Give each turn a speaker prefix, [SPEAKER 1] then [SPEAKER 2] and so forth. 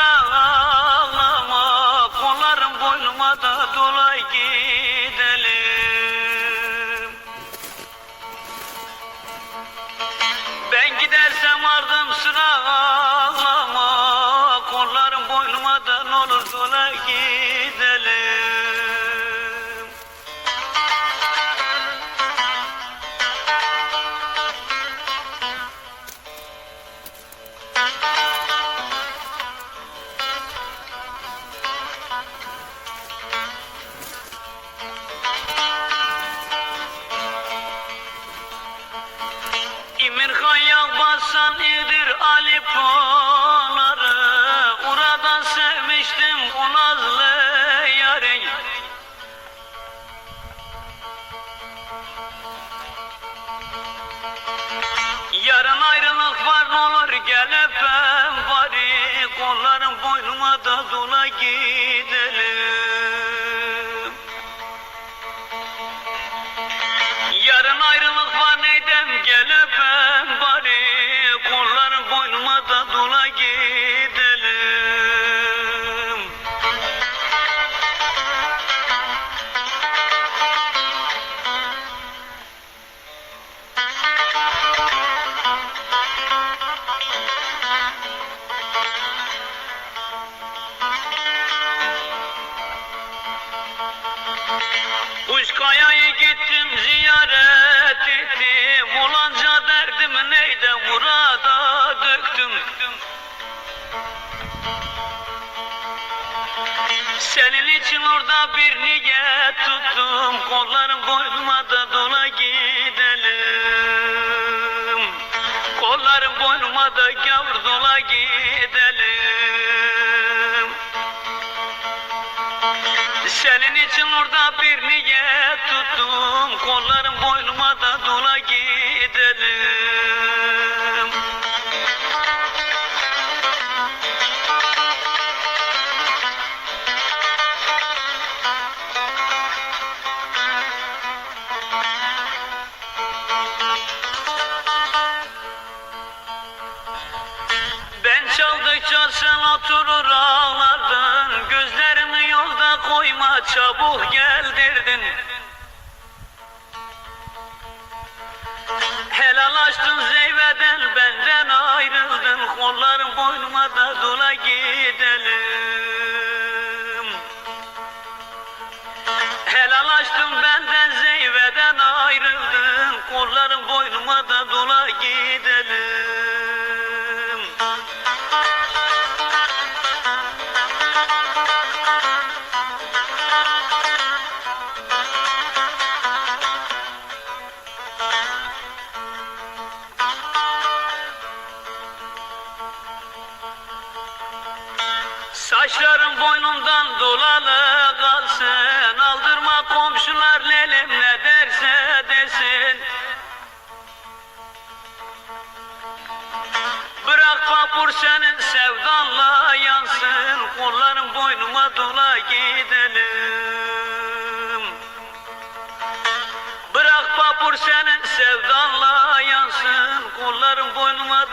[SPEAKER 1] sıralama Kollarım boynuma da dolay gidelim. Ben gidersem ardım sıralama Kollarım boynuma da ne dolay gidelim Basan idir Ali Polar'ı Oradan sevmiştim o nazlı yâre Yarın ayrılık var ne olur gel öpem bari Kollarım boynuma da dola gidelim Kuşkaya'yı gittim ziyaret ettim. Olanca derdimi neyde murada döktüm. Senin için orada bir niyet tuttum. Kollarım boynuma da dola gidelim. Kollarım boynuma da gavur dola gidelim senin için orada bir niyet tuttum. Kollarım boynuma da dola gidelim. Ben çaldıkça sen oturur ağlardın çabuk geldirdin. Helallaştın zeyveden benden ayrıldın. Kollarım boynuma da dola gidelim. Helallaştın benden zeyveden ayrıldın. Kollarım boynuma da dola gidelim Saçlarım boynumdan dolalı kalsın. Aldırma komşular lelim ne derse desin. Bırak vapur senin sevdanla yansın. Kollarım boynuma dola gidelim. Bırak vapur senin sevdanla yansın. Kollarım boynuma